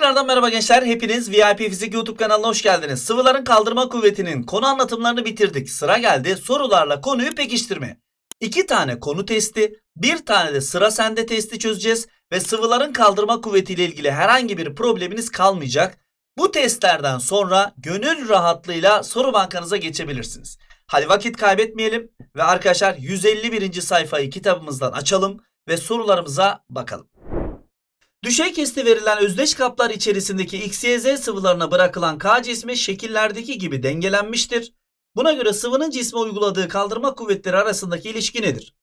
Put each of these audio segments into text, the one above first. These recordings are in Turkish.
Tekrardan merhaba gençler. Hepiniz VIP Fizik YouTube kanalına hoş geldiniz. Sıvıların kaldırma kuvvetinin konu anlatımlarını bitirdik. Sıra geldi sorularla konuyu pekiştirme. İki tane konu testi, bir tane de sıra sende testi çözeceğiz ve sıvıların kaldırma kuvvetiyle ilgili herhangi bir probleminiz kalmayacak. Bu testlerden sonra gönül rahatlığıyla soru bankanıza geçebilirsiniz. Hadi vakit kaybetmeyelim ve arkadaşlar 151. sayfayı kitabımızdan açalım ve sorularımıza bakalım. Düşey kesti verilen özdeş kaplar içerisindeki X, Y, Z sıvılarına bırakılan K cismi şekillerdeki gibi dengelenmiştir. Buna göre sıvının cisme uyguladığı kaldırma kuvvetleri arasındaki ilişki nedir?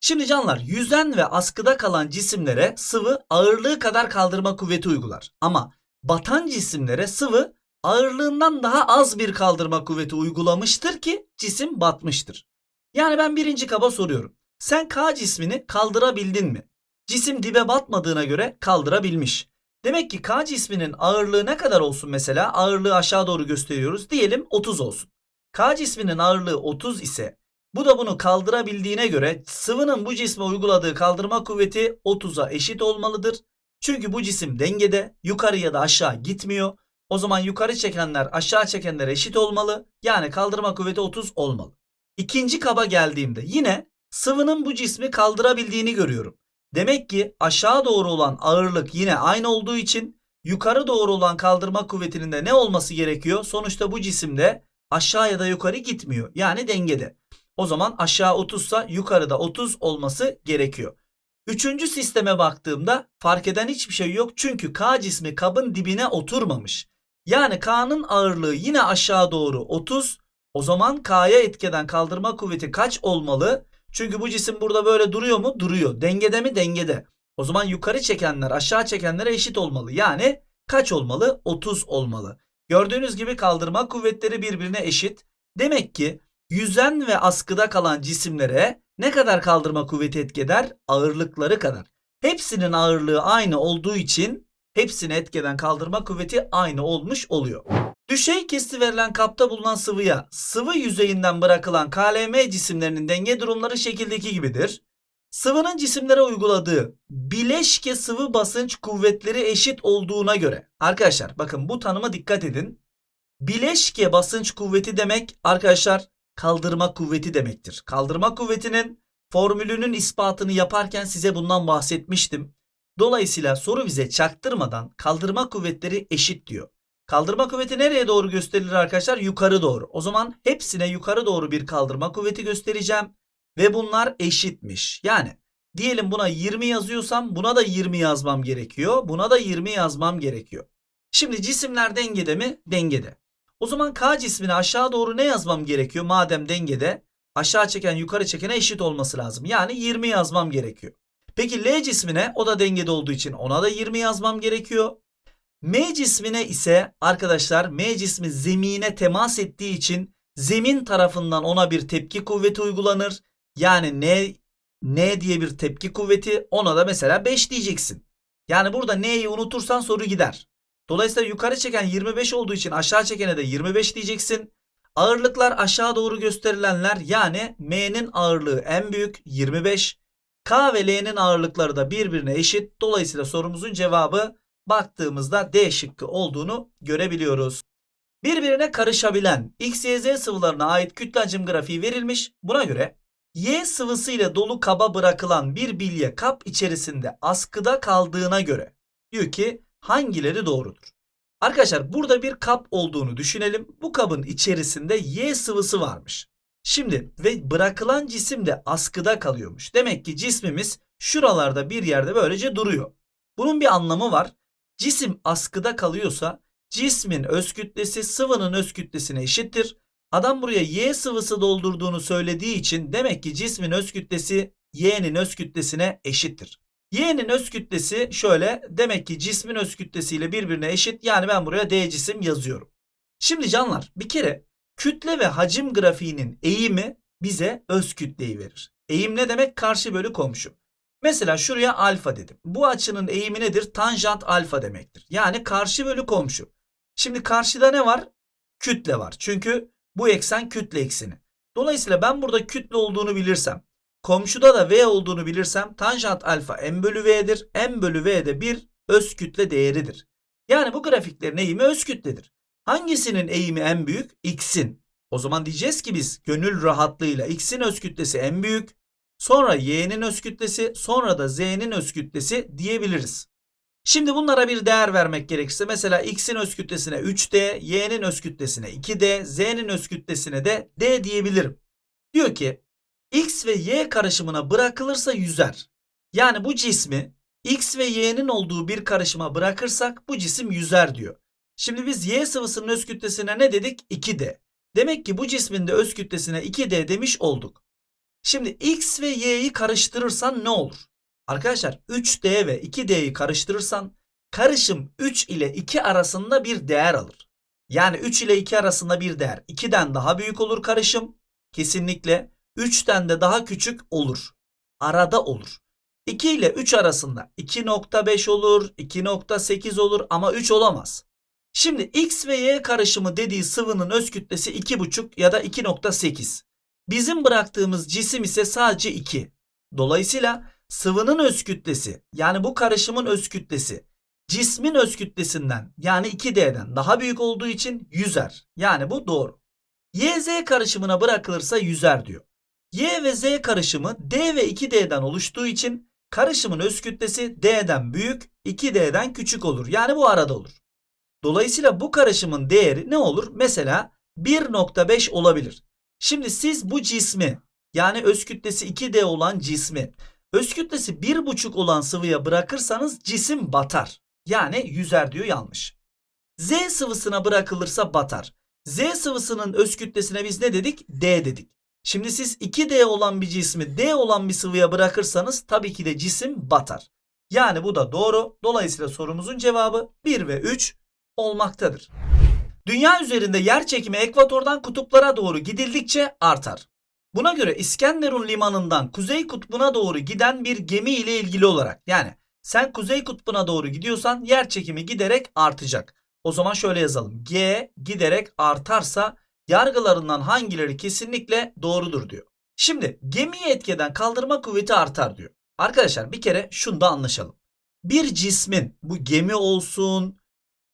Şimdi canlar yüzen ve askıda kalan cisimlere sıvı ağırlığı kadar kaldırma kuvveti uygular. Ama batan cisimlere sıvı ağırlığından daha az bir kaldırma kuvveti uygulamıştır ki cisim batmıştır. Yani ben birinci kaba soruyorum. Sen K cismini kaldırabildin mi? Cisim dibe batmadığına göre kaldırabilmiş. Demek ki K cisminin ağırlığı ne kadar olsun mesela? Ağırlığı aşağı doğru gösteriyoruz. Diyelim 30 olsun. K cisminin ağırlığı 30 ise bu da bunu kaldırabildiğine göre sıvının bu cisme uyguladığı kaldırma kuvveti 30'a eşit olmalıdır. Çünkü bu cisim dengede yukarı ya da aşağı gitmiyor. O zaman yukarı çekenler aşağı çekenlere eşit olmalı. Yani kaldırma kuvveti 30 olmalı. İkinci kaba geldiğimde yine sıvının bu cismi kaldırabildiğini görüyorum. Demek ki aşağı doğru olan ağırlık yine aynı olduğu için yukarı doğru olan kaldırma kuvvetinin de ne olması gerekiyor? Sonuçta bu cisimde aşağı ya da yukarı gitmiyor. Yani dengede. O zaman aşağı 30 ise yukarıda 30 olması gerekiyor. Üçüncü sisteme baktığımda fark eden hiçbir şey yok. Çünkü K cismi kabın dibine oturmamış. Yani K'nın ağırlığı yine aşağı doğru 30. O zaman K'ya etkeden kaldırma kuvveti kaç olmalı? Çünkü bu cisim burada böyle duruyor mu? Duruyor. Dengede mi? Dengede. O zaman yukarı çekenler aşağı çekenlere eşit olmalı. Yani kaç olmalı? 30 olmalı. Gördüğünüz gibi kaldırma kuvvetleri birbirine eşit. Demek ki yüzen ve askıda kalan cisimlere ne kadar kaldırma kuvveti etkeder? Ağırlıkları kadar. Hepsinin ağırlığı aynı olduğu için hepsini etkeden kaldırma kuvveti aynı olmuş oluyor. Düşey kesti verilen kapta bulunan sıvıya sıvı yüzeyinden bırakılan KLM cisimlerinin denge durumları şekildeki gibidir. Sıvının cisimlere uyguladığı bileşke sıvı basınç kuvvetleri eşit olduğuna göre. Arkadaşlar bakın bu tanıma dikkat edin. Bileşke basınç kuvveti demek arkadaşlar kaldırma kuvveti demektir. Kaldırma kuvvetinin formülünün ispatını yaparken size bundan bahsetmiştim. Dolayısıyla soru bize çaktırmadan kaldırma kuvvetleri eşit diyor. Kaldırma kuvveti nereye doğru gösterilir arkadaşlar? Yukarı doğru. O zaman hepsine yukarı doğru bir kaldırma kuvveti göstereceğim. Ve bunlar eşitmiş. Yani diyelim buna 20 yazıyorsam buna da 20 yazmam gerekiyor. Buna da 20 yazmam gerekiyor. Şimdi cisimler dengede mi? Dengede. O zaman K cismini aşağı doğru ne yazmam gerekiyor? Madem dengede aşağı çeken yukarı çekene eşit olması lazım. Yani 20 yazmam gerekiyor. Peki L cismine o da dengede olduğu için ona da 20 yazmam gerekiyor. M cismine ise arkadaşlar M cismi zemine temas ettiği için zemin tarafından ona bir tepki kuvveti uygulanır. Yani N, N diye bir tepki kuvveti ona da mesela 5 diyeceksin. Yani burada N'yi unutursan soru gider. Dolayısıyla yukarı çeken 25 olduğu için aşağı çekene de 25 diyeceksin. Ağırlıklar aşağı doğru gösterilenler yani M'nin ağırlığı en büyük 25. K ve L'nin ağırlıkları da birbirine eşit. Dolayısıyla sorumuzun cevabı baktığımızda D şıkkı olduğunu görebiliyoruz. Birbirine karışabilen X, Y, Z sıvılarına ait kütle hacim grafiği verilmiş. Buna göre Y sıvısı ile dolu kaba bırakılan bir bilye kap içerisinde askıda kaldığına göre diyor ki hangileri doğrudur? Arkadaşlar burada bir kap olduğunu düşünelim. Bu kabın içerisinde Y sıvısı varmış. Şimdi ve bırakılan cisim de askıda kalıyormuş. Demek ki cismimiz şuralarda bir yerde böylece duruyor. Bunun bir anlamı var. Cisim askıda kalıyorsa cismin öz kütlesi sıvının öz kütlesine eşittir. Adam buraya Y sıvısı doldurduğunu söylediği için demek ki cismin öz kütlesi Y'nin öz kütlesine eşittir. Y'nin öz kütlesi şöyle demek ki cismin öz kütlesiyle birbirine eşit. Yani ben buraya D cisim yazıyorum. Şimdi canlar bir kere kütle ve hacim grafiğinin eğimi bize öz kütleyi verir. Eğim ne demek? Karşı bölü komşu. Mesela şuraya alfa dedim. Bu açının eğimi nedir? Tanjant alfa demektir. Yani karşı bölü komşu. Şimdi karşıda ne var? Kütle var. Çünkü bu eksen kütle ekseni. Dolayısıyla ben burada kütle olduğunu bilirsem, komşuda da V olduğunu bilirsem tanjant alfa m bölü V'dir. m bölü V de bir öz kütle değeridir. Yani bu grafiklerin eğimi öz kütledir. Hangisinin eğimi en büyük? X'in. O zaman diyeceğiz ki biz gönül rahatlığıyla X'in öz kütlesi en büyük, sonra Y'nin öz kütlesi, sonra da Z'nin öz kütlesi diyebiliriz. Şimdi bunlara bir değer vermek gerekirse mesela X'in öz kütlesine 3D, Y'nin öz kütlesine 2D, Z'nin öz kütlesine de D diyebilirim. Diyor ki X ve Y karışımına bırakılırsa yüzer. Yani bu cismi X ve Y'nin olduğu bir karışıma bırakırsak bu cisim yüzer diyor. Şimdi biz Y sıvısının öz kütlesine ne dedik? 2D. Demek ki bu cismin de öz kütlesine 2D demiş olduk. Şimdi X ve Y'yi karıştırırsan ne olur? Arkadaşlar 3D ve 2D'yi karıştırırsan karışım 3 ile 2 arasında bir değer alır. Yani 3 ile 2 arasında bir değer. 2'den daha büyük olur karışım. Kesinlikle 3'ten de daha küçük olur. Arada olur. 2 ile 3 arasında 2.5 olur, 2.8 olur ama 3 olamaz. Şimdi X ve Y karışımı dediği sıvının öz kütlesi 2.5 ya da 2.8. Bizim bıraktığımız cisim ise sadece 2. Dolayısıyla sıvının öz kütlesi yani bu karışımın öz kütlesi cismin öz kütlesinden yani 2D'den daha büyük olduğu için yüzer. Yani bu doğru. YZ karışımına bırakılırsa yüzer diyor. Y ve Z karışımı D ve 2D'den oluştuğu için karışımın öz kütlesi D'den büyük, 2D'den küçük olur. Yani bu arada olur. Dolayısıyla bu karışımın değeri ne olur? Mesela 1.5 olabilir. Şimdi siz bu cismi yani öz kütlesi 2D olan cismi öz kütlesi 1.5 olan sıvıya bırakırsanız cisim batar. Yani yüzer diyor yanlış. Z sıvısına bırakılırsa batar. Z sıvısının öz kütlesine biz ne dedik? D dedik. Şimdi siz 2D olan bir cismi D olan bir sıvıya bırakırsanız tabii ki de cisim batar. Yani bu da doğru. Dolayısıyla sorumuzun cevabı 1 ve 3 olmaktadır. Dünya üzerinde yer çekimi ekvatordan kutuplara doğru gidildikçe artar. Buna göre İskenderun limanından kuzey kutbuna doğru giden bir gemi ile ilgili olarak yani sen kuzey kutbuna doğru gidiyorsan yer çekimi giderek artacak. O zaman şöyle yazalım. G giderek artarsa yargılarından hangileri kesinlikle doğrudur diyor. Şimdi gemiyi etkeden kaldırma kuvveti artar diyor. Arkadaşlar bir kere şunu da anlaşalım. Bir cismin bu gemi olsun,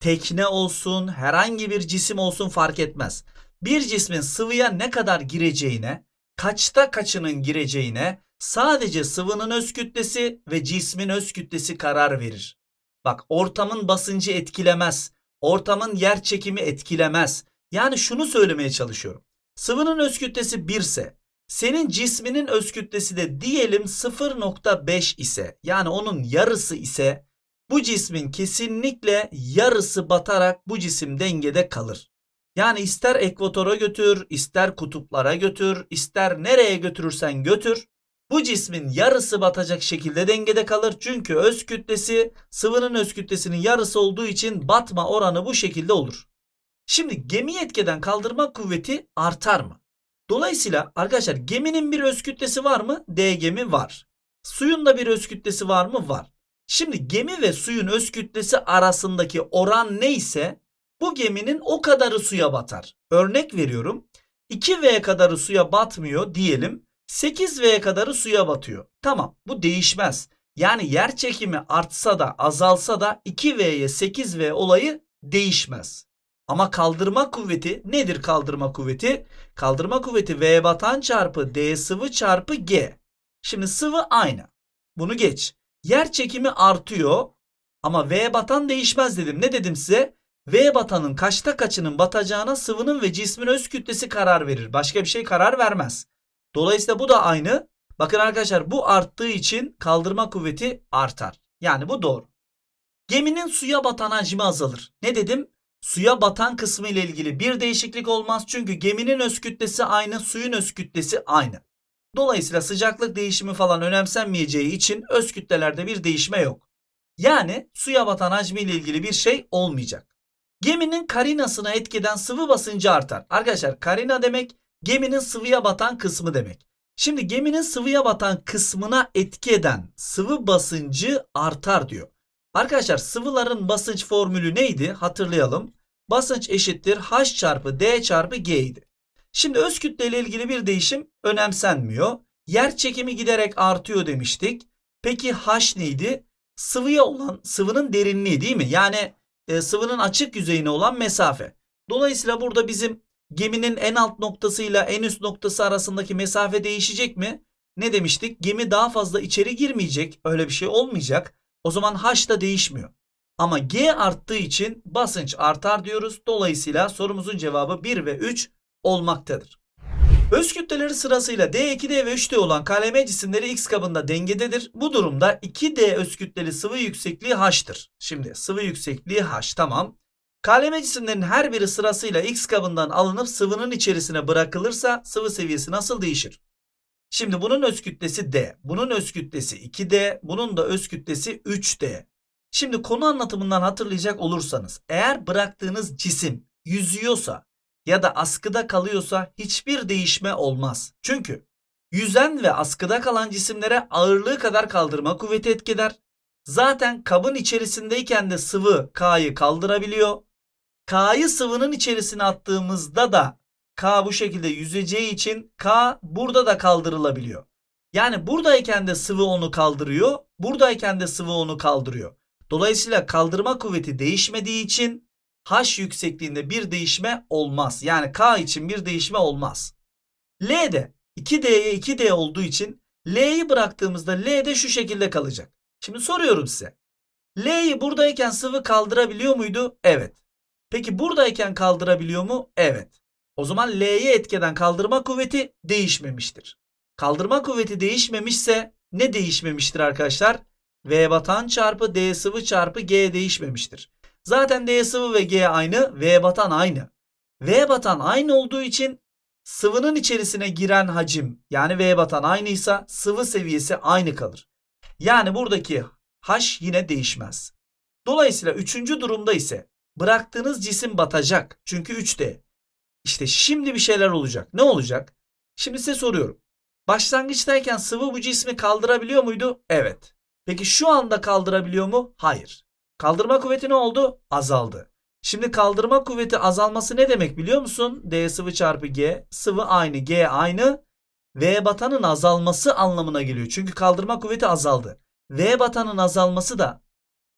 tekne olsun, herhangi bir cisim olsun fark etmez. Bir cismin sıvıya ne kadar gireceğine, kaçta kaçının gireceğine sadece sıvının öz kütlesi ve cismin öz kütlesi karar verir. Bak ortamın basıncı etkilemez. Ortamın yer çekimi etkilemez. Yani şunu söylemeye çalışıyorum. Sıvının öz kütlesi 1 ise senin cisminin öz kütlesi de diyelim 0.5 ise yani onun yarısı ise bu cismin kesinlikle yarısı batarak bu cisim dengede kalır. Yani ister ekvatora götür, ister kutuplara götür, ister nereye götürürsen götür. Bu cismin yarısı batacak şekilde dengede kalır. Çünkü öz kütlesi sıvının öz kütlesinin yarısı olduğu için batma oranı bu şekilde olur. Şimdi gemi etkeden kaldırma kuvveti artar mı? Dolayısıyla arkadaşlar geminin bir öz kütlesi var mı? D gemi var. Suyun da bir öz kütlesi var mı? Var. Şimdi gemi ve suyun öz kütlesi arasındaki oran neyse bu geminin o kadarı suya batar. Örnek veriyorum. 2V kadarı suya batmıyor diyelim. 8V kadarı suya batıyor. Tamam bu değişmez. Yani yer çekimi artsa da azalsa da 2V'ye 8V olayı değişmez. Ama kaldırma kuvveti nedir kaldırma kuvveti? Kaldırma kuvveti V batan çarpı D sıvı çarpı G. Şimdi sıvı aynı. Bunu geç. Yer çekimi artıyor ama V batan değişmez dedim. Ne dedim size? V batanın kaçta kaçının batacağına sıvının ve cismin öz kütlesi karar verir. Başka bir şey karar vermez. Dolayısıyla bu da aynı. Bakın arkadaşlar bu arttığı için kaldırma kuvveti artar. Yani bu doğru. Geminin suya batan hacmi azalır. Ne dedim? Suya batan kısmı ile ilgili bir değişiklik olmaz. Çünkü geminin öz kütlesi aynı, suyun öz kütlesi aynı. Dolayısıyla sıcaklık değişimi falan önemsenmeyeceği için öz kütlelerde bir değişme yok. Yani suya batan hacmi ile ilgili bir şey olmayacak. Geminin karinasına etkeden sıvı basıncı artar. Arkadaşlar karina demek geminin sıvıya batan kısmı demek. Şimdi geminin sıvıya batan kısmına etki eden sıvı basıncı artar diyor. Arkadaşlar sıvıların basınç formülü neydi? Hatırlayalım. Basınç eşittir H çarpı D çarpı G idi. Şimdi öz kütle ile ilgili bir değişim önemsenmiyor. Yer çekimi giderek artıyor demiştik. Peki H neydi? Sıvıya olan sıvının derinliği değil mi? Yani e, sıvının açık yüzeyine olan mesafe. Dolayısıyla burada bizim geminin en alt noktasıyla en üst noktası arasındaki mesafe değişecek mi? Ne demiştik? Gemi daha fazla içeri girmeyecek. Öyle bir şey olmayacak. O zaman H da değişmiyor. Ama G arttığı için basınç artar diyoruz. Dolayısıyla sorumuzun cevabı 1 ve 3 olmaktadır. Öz kütleleri sırasıyla D, 2D ve 3D olan KLM cisimleri X kabında dengededir. Bu durumda 2D öz kütleli sıvı yüksekliği H'tır. Şimdi sıvı yüksekliği H tamam. KLM cisimlerin her biri sırasıyla X kabından alınıp sıvının içerisine bırakılırsa sıvı seviyesi nasıl değişir? Şimdi bunun öz kütlesi D, bunun öz kütlesi 2D, bunun da öz kütlesi 3D. Şimdi konu anlatımından hatırlayacak olursanız eğer bıraktığınız cisim yüzüyorsa ya da askıda kalıyorsa hiçbir değişme olmaz. Çünkü yüzen ve askıda kalan cisimlere ağırlığı kadar kaldırma kuvveti etki eder. Zaten kabın içerisindeyken de sıvı K'yı kaldırabiliyor. K'yı sıvının içerisine attığımızda da K bu şekilde yüzeceği için K burada da kaldırılabiliyor. Yani buradayken de sıvı onu kaldırıyor, buradayken de sıvı onu kaldırıyor. Dolayısıyla kaldırma kuvveti değişmediği için H yüksekliğinde bir değişme olmaz. Yani K için bir değişme olmaz. L'de 2D'ye 2D olduğu için L'yi bıraktığımızda L de şu şekilde kalacak. Şimdi soruyorum size. L'yi buradayken sıvı kaldırabiliyor muydu? Evet. Peki buradayken kaldırabiliyor mu? Evet. O zaman L'ye etkeden kaldırma kuvveti değişmemiştir. Kaldırma kuvveti değişmemişse ne değişmemiştir arkadaşlar? V batan çarpı D sıvı çarpı G değişmemiştir. Zaten D sıvı ve G aynı, V batan aynı. V batan aynı olduğu için sıvının içerisine giren hacim yani V batan aynıysa sıvı seviyesi aynı kalır. Yani buradaki H yine değişmez. Dolayısıyla üçüncü durumda ise bıraktığınız cisim batacak. Çünkü 3D. İşte şimdi bir şeyler olacak. Ne olacak? Şimdi size soruyorum. Başlangıçtayken sıvı bu cismi kaldırabiliyor muydu? Evet. Peki şu anda kaldırabiliyor mu? Hayır. Kaldırma kuvveti ne oldu? Azaldı. Şimdi kaldırma kuvveti azalması ne demek biliyor musun? D sıvı çarpı G. Sıvı aynı, G aynı. V batanın azalması anlamına geliyor. Çünkü kaldırma kuvveti azaldı. V batanın azalması da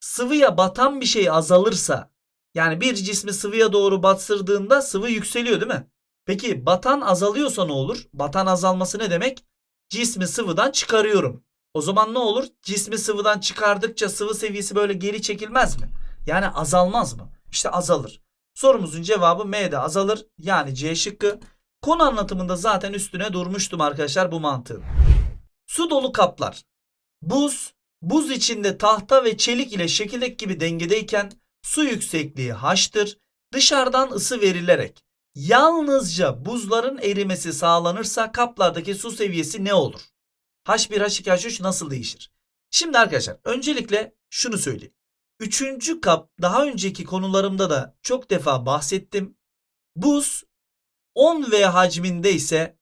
sıvıya batan bir şey azalırsa yani bir cismi sıvıya doğru bastırdığında sıvı yükseliyor değil mi? Peki batan azalıyorsa ne olur? Batan azalması ne demek? Cismi sıvıdan çıkarıyorum. O zaman ne olur? Cismi sıvıdan çıkardıkça sıvı seviyesi böyle geri çekilmez mi? Yani azalmaz mı? İşte azalır. Sorumuzun cevabı M'de azalır. Yani C şıkkı. Konu anlatımında zaten üstüne durmuştum arkadaşlar bu mantığın. Su dolu kaplar. Buz, buz içinde tahta ve çelik ile şekildeki gibi dengedeyken su yüksekliği h'tır. Dışarıdan ısı verilerek yalnızca buzların erimesi sağlanırsa kaplardaki su seviyesi ne olur? H1, H2, H3 nasıl değişir? Şimdi arkadaşlar öncelikle şunu söyleyeyim. Üçüncü kap daha önceki konularımda da çok defa bahsettim. Buz 10V hacminde ise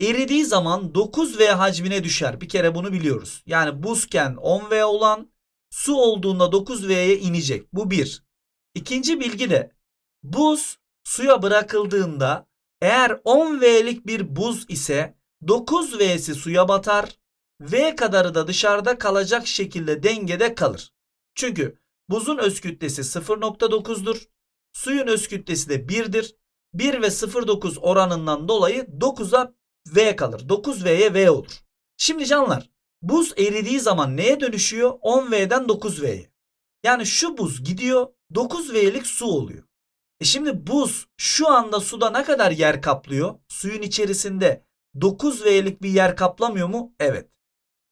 eridiği zaman 9V hacmine düşer. Bir kere bunu biliyoruz. Yani buzken 10V olan su olduğunda 9V'ye inecek. Bu bir. İkinci bilgi de buz suya bırakıldığında eğer 10V'lik bir buz ise 9V'si suya batar. V kadarı da dışarıda kalacak şekilde dengede kalır. Çünkü buzun öz kütlesi 0.9'dur. Suyun öz kütlesi de 1'dir. 1 ve 0.9 oranından dolayı 9'a V kalır. 9V'ye V olur. Şimdi canlar buz eridiği zaman neye dönüşüyor? 10V'den 9V'ye. Yani şu buz gidiyor 9V'lik su oluyor. E şimdi buz şu anda suda ne kadar yer kaplıyor? Suyun içerisinde 9V'lik bir yer kaplamıyor mu? Evet.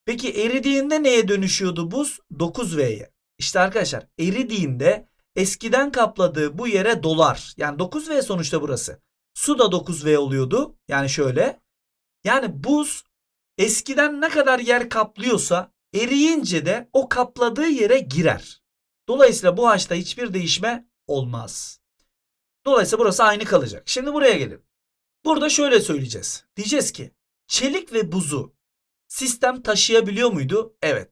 Peki eridiğinde neye dönüşüyordu buz? 9V'ye. İşte arkadaşlar eridiğinde eskiden kapladığı bu yere dolar. Yani 9V sonuçta burası. Su da 9V oluyordu. Yani şöyle. Yani buz eskiden ne kadar yer kaplıyorsa eriyince de o kapladığı yere girer. Dolayısıyla bu haçta hiçbir değişme olmaz. Dolayısıyla burası aynı kalacak. Şimdi buraya gelin. Burada şöyle söyleyeceğiz. Diyeceğiz ki çelik ve buzu sistem taşıyabiliyor muydu? Evet.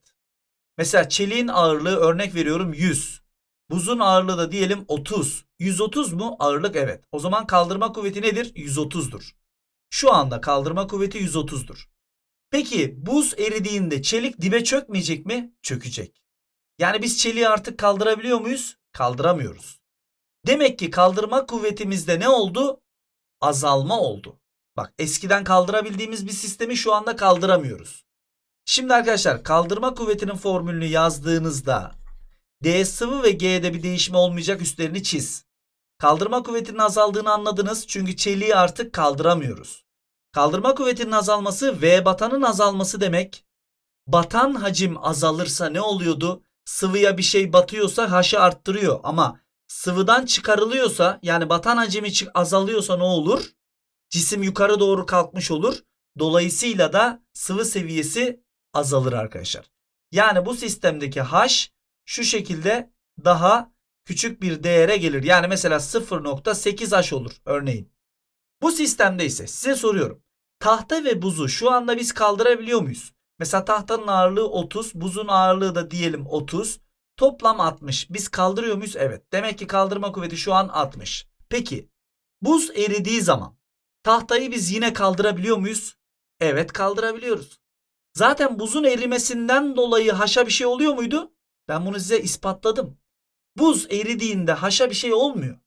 Mesela çeliğin ağırlığı örnek veriyorum 100. Buzun ağırlığı da diyelim 30. 130 mu? Ağırlık evet. O zaman kaldırma kuvveti nedir? 130'dur. Şu anda kaldırma kuvveti 130'dur. Peki buz eridiğinde çelik dibe çökmeyecek mi? Çökecek. Yani biz çeliği artık kaldırabiliyor muyuz? kaldıramıyoruz. Demek ki kaldırma kuvvetimizde ne oldu? Azalma oldu. Bak eskiden kaldırabildiğimiz bir sistemi şu anda kaldıramıyoruz. Şimdi arkadaşlar kaldırma kuvvetinin formülünü yazdığınızda D sıvı ve G'de bir değişme olmayacak üstlerini çiz. Kaldırma kuvvetinin azaldığını anladınız çünkü çeliği artık kaldıramıyoruz. Kaldırma kuvvetinin azalması V batanın azalması demek. Batan hacim azalırsa ne oluyordu? Sıvıya bir şey batıyorsa haşı arttırıyor ama sıvıdan çıkarılıyorsa yani batan hacmi azalıyorsa ne olur? Cisim yukarı doğru kalkmış olur. Dolayısıyla da sıvı seviyesi azalır arkadaşlar. Yani bu sistemdeki H şu şekilde daha küçük bir değere gelir. Yani mesela 0.8 H olur örneğin. Bu sistemde ise size soruyorum. Tahta ve buzu şu anda biz kaldırabiliyor muyuz? Mesela tahtanın ağırlığı 30, buzun ağırlığı da diyelim 30. Toplam 60. Biz kaldırıyor muyuz? Evet. Demek ki kaldırma kuvveti şu an 60. Peki buz eridiği zaman tahtayı biz yine kaldırabiliyor muyuz? Evet kaldırabiliyoruz. Zaten buzun erimesinden dolayı haşa bir şey oluyor muydu? Ben bunu size ispatladım. Buz eridiğinde haşa bir şey olmuyor.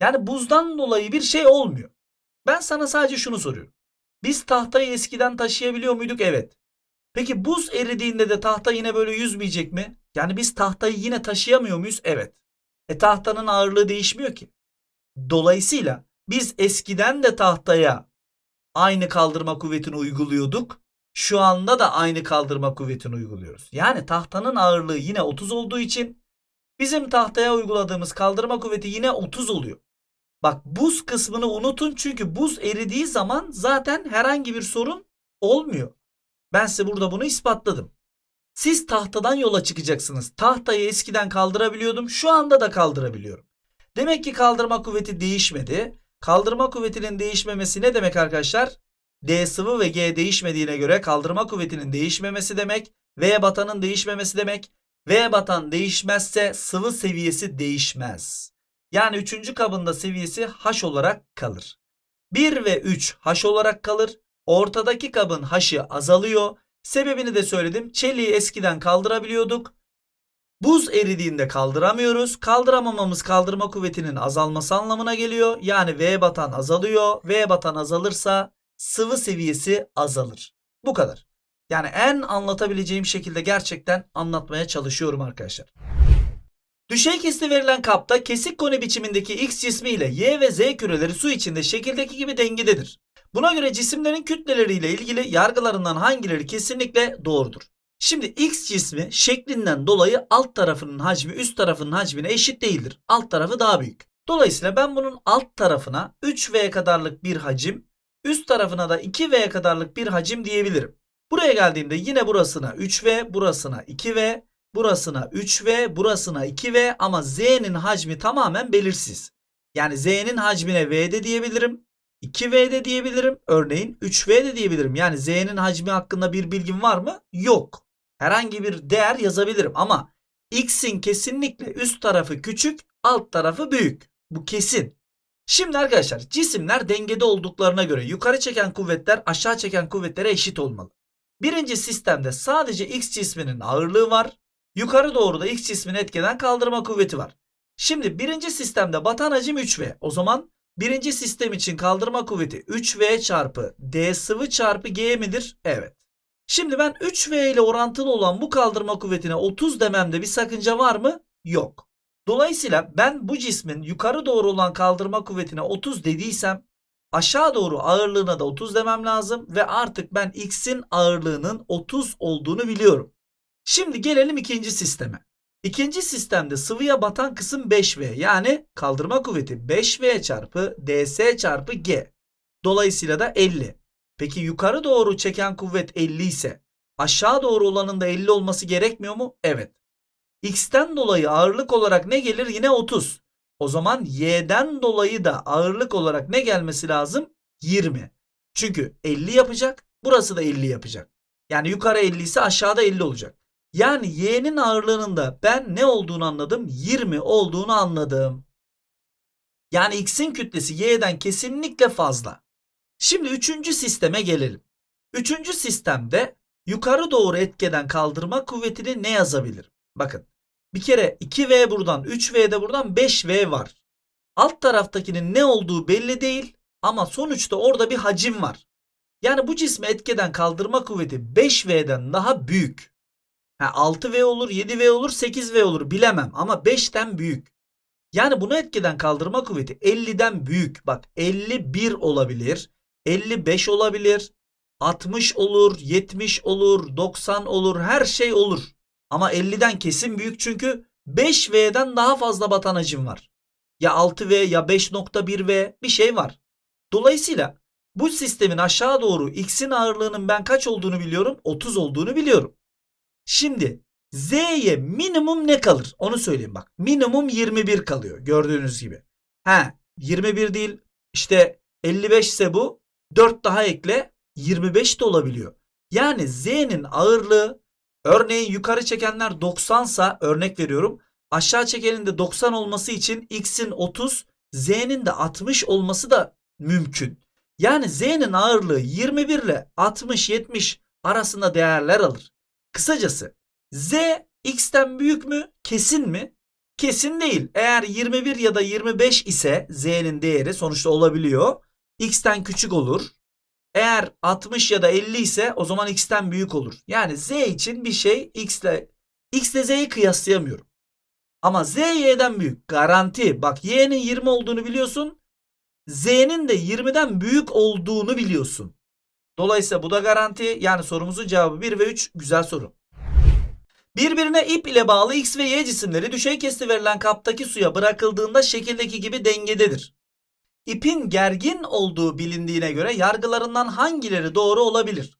Yani buzdan dolayı bir şey olmuyor. Ben sana sadece şunu soruyorum. Biz tahtayı eskiden taşıyabiliyor muyduk? Evet. Peki buz eridiğinde de tahta yine böyle yüzmeyecek mi? Yani biz tahtayı yine taşıyamıyor muyuz? Evet. E tahtanın ağırlığı değişmiyor ki. Dolayısıyla biz eskiden de tahtaya aynı kaldırma kuvvetini uyguluyorduk. Şu anda da aynı kaldırma kuvvetini uyguluyoruz. Yani tahtanın ağırlığı yine 30 olduğu için bizim tahtaya uyguladığımız kaldırma kuvveti yine 30 oluyor. Bak buz kısmını unutun çünkü buz eridiği zaman zaten herhangi bir sorun olmuyor. Ben size burada bunu ispatladım. Siz tahtadan yola çıkacaksınız. Tahtayı eskiden kaldırabiliyordum. Şu anda da kaldırabiliyorum. Demek ki kaldırma kuvveti değişmedi. Kaldırma kuvvetinin değişmemesi ne demek arkadaşlar? D sıvı ve G değişmediğine göre kaldırma kuvvetinin değişmemesi demek. V batanın değişmemesi demek. V batan değişmezse sıvı seviyesi değişmez. Yani 3. kabında seviyesi H olarak kalır. 1 ve 3 H olarak kalır. Ortadaki kabın H'ı azalıyor. Sebebini de söyledim. Çeliği eskiden kaldırabiliyorduk. Buz eridiğinde kaldıramıyoruz. Kaldıramamamız kaldırma kuvvetinin azalması anlamına geliyor. Yani V batan azalıyor. V batan azalırsa sıvı seviyesi azalır. Bu kadar. Yani en anlatabileceğim şekilde gerçekten anlatmaya çalışıyorum arkadaşlar. Düşey kesti verilen kapta kesik koni biçimindeki X cismi ile Y ve Z küreleri su içinde şekildeki gibi dengededir. Buna göre cisimlerin kütleleriyle ilgili yargılarından hangileri kesinlikle doğrudur? Şimdi X cismi şeklinden dolayı alt tarafının hacmi üst tarafının hacmine eşit değildir. Alt tarafı daha büyük. Dolayısıyla ben bunun alt tarafına 3V kadarlık bir hacim, üst tarafına da 2V kadarlık bir hacim diyebilirim. Buraya geldiğimde yine burasına 3V, burasına 2V, burasına 3V, burasına 2V ama Z'nin hacmi tamamen belirsiz. Yani Z'nin hacmine V de diyebilirim. 2V de diyebilirim. Örneğin 3V de diyebilirim. Yani Z'nin hacmi hakkında bir bilgim var mı? Yok. Herhangi bir değer yazabilirim ama X'in kesinlikle üst tarafı küçük, alt tarafı büyük. Bu kesin. Şimdi arkadaşlar cisimler dengede olduklarına göre yukarı çeken kuvvetler aşağı çeken kuvvetlere eşit olmalı. Birinci sistemde sadece X cisminin ağırlığı var. Yukarı doğru da X cismini etkeden kaldırma kuvveti var. Şimdi birinci sistemde batan hacim 3V. O zaman birinci sistem için kaldırma kuvveti 3V çarpı D sıvı çarpı G midir? Evet. Şimdi ben 3V ile orantılı olan bu kaldırma kuvvetine 30 dememde bir sakınca var mı? Yok. Dolayısıyla ben bu cismin yukarı doğru olan kaldırma kuvvetine 30 dediysem aşağı doğru ağırlığına da 30 demem lazım ve artık ben X'in ağırlığının 30 olduğunu biliyorum. Şimdi gelelim ikinci sisteme. İkinci sistemde sıvıya batan kısım 5V yani kaldırma kuvveti 5V çarpı ds çarpı g. Dolayısıyla da 50. Peki yukarı doğru çeken kuvvet 50 ise aşağı doğru olanın da 50 olması gerekmiyor mu? Evet. X'ten dolayı ağırlık olarak ne gelir? Yine 30. O zaman Y'den dolayı da ağırlık olarak ne gelmesi lazım? 20. Çünkü 50 yapacak. Burası da 50 yapacak. Yani yukarı 50 ise aşağıda 50 olacak. Yani Y'nin ağırlığının ben ne olduğunu anladım? 20 olduğunu anladım. Yani X'in kütlesi Y'den kesinlikle fazla. Şimdi üçüncü sisteme gelelim. Üçüncü sistemde yukarı doğru etkeden kaldırma kuvvetini ne yazabilirim? Bakın Bir kere 2V buradan 3V de buradan 5V var. Alt taraftakinin ne olduğu belli değil ama sonuçta orada bir hacim var. Yani bu cismi etkeden kaldırma kuvveti 5V'den daha büyük. Ha, 6V olur, 7V olur, 8V olur bilemem ama 5'ten büyük. Yani bunu etkeden kaldırma kuvveti 50'den büyük. Bak 51 olabilir, 55 olabilir, 60 olur, 70 olur, 90 olur, her şey olur. Ama 50'den kesin büyük çünkü 5V'den daha fazla batan hacim var. Ya 6V ya 5.1V bir şey var. Dolayısıyla bu sistemin aşağı doğru x'in ağırlığının ben kaç olduğunu biliyorum? 30 olduğunu biliyorum. Şimdi z'ye minimum ne kalır? Onu söyleyeyim bak. Minimum 21 kalıyor gördüğünüz gibi. He 21 değil işte 55 ise bu 4 daha ekle 25 de olabiliyor. Yani z'nin ağırlığı örneğin yukarı çekenler 90 sa örnek veriyorum. Aşağı çekenin de 90 olması için x'in 30 z'nin de 60 olması da mümkün. Yani z'nin ağırlığı 21 ile 60-70 arasında değerler alır. Kısacası z x'ten büyük mü? Kesin mi? Kesin değil. Eğer 21 ya da 25 ise z'nin değeri sonuçta olabiliyor. x'ten küçük olur. Eğer 60 ya da 50 ise o zaman x'ten büyük olur. Yani z için bir şey x ile x ile z'yi kıyaslayamıyorum. Ama z y'den büyük garanti. Bak y'nin 20 olduğunu biliyorsun. Z'nin de 20'den büyük olduğunu biliyorsun. Dolayısıyla bu da garanti. Yani sorumuzun cevabı 1 ve 3 güzel soru. Birbirine ip ile bağlı X ve Y cisimleri düşey kesti verilen kaptaki suya bırakıldığında şekildeki gibi dengededir. İpin gergin olduğu bilindiğine göre yargılarından hangileri doğru olabilir?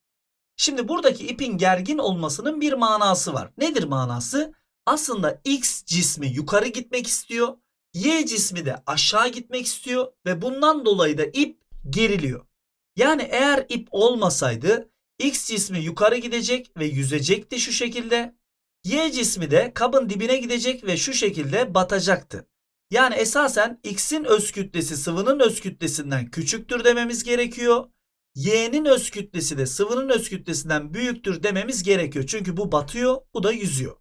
Şimdi buradaki ipin gergin olmasının bir manası var. Nedir manası? Aslında X cismi yukarı gitmek istiyor. Y cismi de aşağı gitmek istiyor ve bundan dolayı da ip geriliyor. Yani eğer ip olmasaydı X cismi yukarı gidecek ve yüzecekti şu şekilde. Y cismi de kabın dibine gidecek ve şu şekilde batacaktı. Yani esasen X'in öz kütlesi sıvının öz kütlesinden küçüktür dememiz gerekiyor. Y'nin öz kütlesi de sıvının öz kütlesinden büyüktür dememiz gerekiyor. Çünkü bu batıyor, bu da yüzüyor.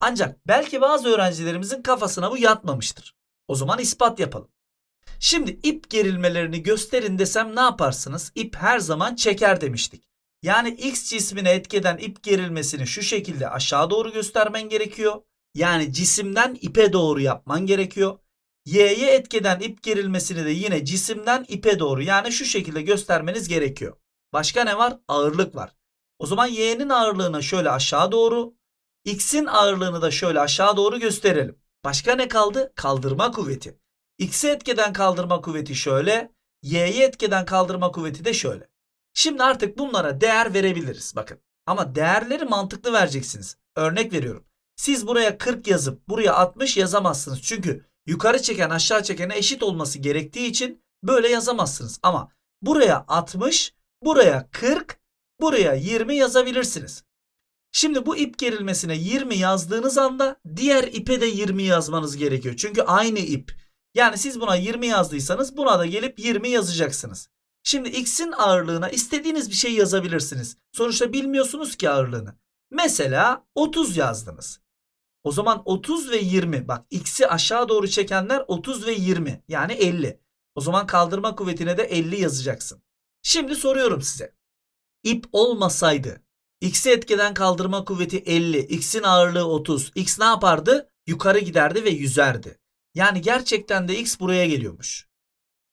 Ancak belki bazı öğrencilerimizin kafasına bu yatmamıştır. O zaman ispat yapalım. Şimdi ip gerilmelerini gösterin desem ne yaparsınız? İp her zaman çeker demiştik. Yani X cismine etkeden ip gerilmesini şu şekilde aşağı doğru göstermen gerekiyor. Yani cisimden ipe doğru yapman gerekiyor. Y'ye etkeden ip gerilmesini de yine cisimden ipe doğru yani şu şekilde göstermeniz gerekiyor. Başka ne var? Ağırlık var. O zaman Y'nin ağırlığını şöyle aşağı doğru, X'in ağırlığını da şöyle aşağı doğru gösterelim. Başka ne kaldı? Kaldırma kuvveti. X'e etkeden kaldırma kuvveti şöyle, Y'ye etkeden kaldırma kuvveti de şöyle. Şimdi artık bunlara değer verebiliriz. Bakın. Ama değerleri mantıklı vereceksiniz. Örnek veriyorum. Siz buraya 40 yazıp buraya 60 yazamazsınız. Çünkü yukarı çeken aşağı çekene eşit olması gerektiği için böyle yazamazsınız. Ama buraya 60, buraya 40, buraya 20 yazabilirsiniz. Şimdi bu ip gerilmesine 20 yazdığınız anda diğer ipe de 20 yazmanız gerekiyor. Çünkü aynı ip. Yani siz buna 20 yazdıysanız buna da gelip 20 yazacaksınız. Şimdi x'in ağırlığına istediğiniz bir şey yazabilirsiniz. Sonuçta bilmiyorsunuz ki ağırlığını. Mesela 30 yazdınız. O zaman 30 ve 20 bak x'i aşağı doğru çekenler 30 ve 20 yani 50. O zaman kaldırma kuvvetine de 50 yazacaksın. Şimdi soruyorum size. İp olmasaydı x'i etkeden kaldırma kuvveti 50, x'in ağırlığı 30. x ne yapardı? Yukarı giderdi ve yüzerdi. Yani gerçekten de x buraya geliyormuş.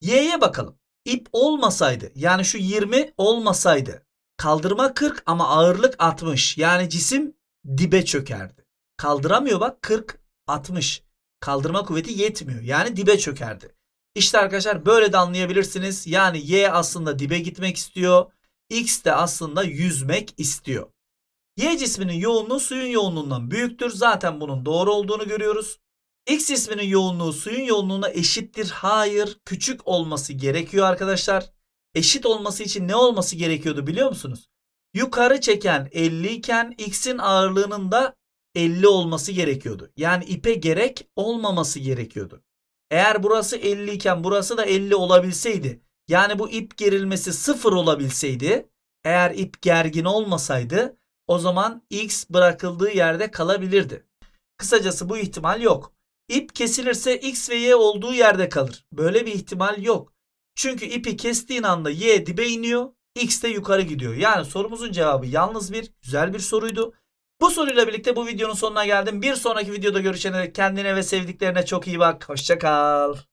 Y'ye bakalım. İp olmasaydı yani şu 20 olmasaydı kaldırma 40 ama ağırlık 60 yani cisim dibe çökerdi. Kaldıramıyor bak 40 60 kaldırma kuvveti yetmiyor yani dibe çökerdi. İşte arkadaşlar böyle de anlayabilirsiniz. Yani Y aslında dibe gitmek istiyor. X de aslında yüzmek istiyor. Y cisminin yoğunluğu suyun yoğunluğundan büyüktür. Zaten bunun doğru olduğunu görüyoruz. X cisminin yoğunluğu suyun yoğunluğuna eşittir. Hayır, küçük olması gerekiyor arkadaşlar. Eşit olması için ne olması gerekiyordu biliyor musunuz? Yukarı çeken 50 iken X'in ağırlığının da 50 olması gerekiyordu. Yani ipe gerek olmaması gerekiyordu. Eğer burası 50 iken burası da 50 olabilseydi, yani bu ip gerilmesi 0 olabilseydi, eğer ip gergin olmasaydı o zaman X bırakıldığı yerde kalabilirdi. Kısacası bu ihtimal yok. İp kesilirse X ve Y olduğu yerde kalır. Böyle bir ihtimal yok. Çünkü ipi kestiğin anda Y dibe iniyor, X de yukarı gidiyor. Yani sorumuzun cevabı yalnız bir, güzel bir soruydu. Bu soruyla birlikte bu videonun sonuna geldim. Bir sonraki videoda görüşene kendine ve sevdiklerine çok iyi bak. Hoşça kal.